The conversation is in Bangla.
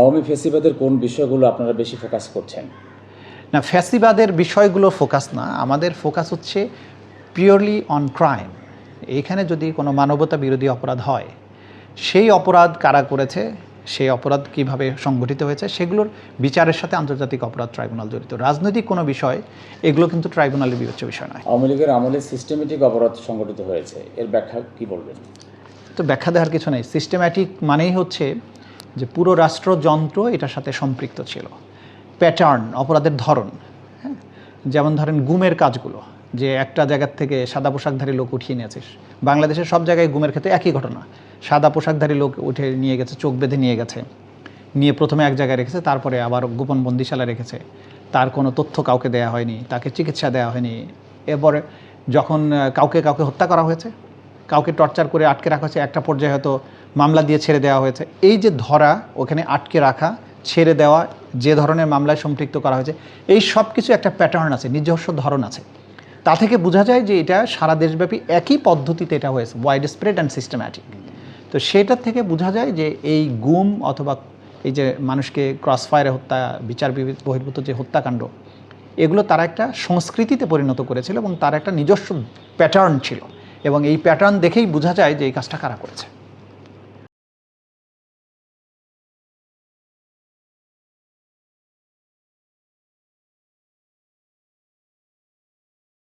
আওয়ামী ফেসিবাদের কোন বিষয়গুলো আপনারা বেশি ফোকাস করছেন? না ফ্যাসিবাদের বিষয়গুলো ফোকাস না। আমাদের ফোকাস হচ্ছে পিওরলি অন ক্রাইম এইখানে যদি কোনো মানবতা বিরোধী অপরাধ হয় সেই অপরাধ কারা করেছে সেই অপরাধ কীভাবে সংগঠিত হয়েছে সেগুলোর বিচারের সাথে আন্তর্জাতিক অপরাধ ট্রাইব্যুনাল জড়িত। রাজনৈতিক কোনো বিষয় এগুলো কিন্তু ট্রাইব্যুনালের বিবেচ্য বিষয় নয়। আওয়ামী লীগের আমলে সিস্টেমেটিক অপরাধ সংগঠিত হয়েছে। এর ব্যাখ্যা কি বলবেন? তো ব্যাখ্যা দেওয়ার কিছু নেই। সিস্টেম্যাটিক মানেই হচ্ছে যে পুরো রাষ্ট্রযন্ত্র এটার সাথে সম্পৃক্ত ছিল। প্যাটার্ন অপরাধের ধরন হ্যাঁ? যেমন ধরেন গুমের কাজগুলো, যে একটা জায়গার থেকে সাদা পোশাকধারী লোক উঠিয়ে নিয়েছিস বাংলাদেশের সব জায়গায় গুমের ক্ষেত্রে একই ঘটনা। সাদা পোশাকধারী লোক উঠে নিয়ে গেছে, চোখ বেঁধে নিয়ে গেছে। নিয়ে প্রথমে এক জায়গায় রেখেছে, তারপরে আবার গোপন বন্দিশালা রেখেছে। তার কোনো তথ্য কাউকে দেওয়া হয়নি, তাকে চিকিৎসা দেওয়া হয়নি। এরপরে যখন কাউকে কাউকে হত্যা করা হয়েছে কাউকে টর্চার করে আটকে রাখা হয়েছে, একটা পর্যায়ে হয়তো মামলা দিয়ে ছেড়ে দেওয়া হয়েছে। এই যে ধরা, ওখানে আটকে রাখা, ছেড়ে দেওয়া, যে ধরনের মামলায় সম্পৃক্ত করা হয়েছে, এই সব কিছু একটা প্যাটার্ন আছে, নিজস্ব ধরন আছে। তা থেকে বোঝা যায় যে এটা সারা দেশব্যাপী একই পদ্ধতিতে এটা হয়েছে ওয়াইড স্প্রেড অ্যান্ড সিস্টেম্যাটিক তো সেটার থেকে বোঝা যায় যে এই গুম অথবা এই যে মানুষকে ক্রস ফায়ারে হত্যা, বিচার বহির্ভূত যে হত্যাকাণ্ড, এগুলো তারা একটা সংস্কৃতিতে পরিণত করেছিল এবং তার একটা নিজস্ব প্যাটার্ন ছিল। এবং এই প্যাটার্ন দেখেই বোঝা যায় যে এই কাজটা কারা করেছে।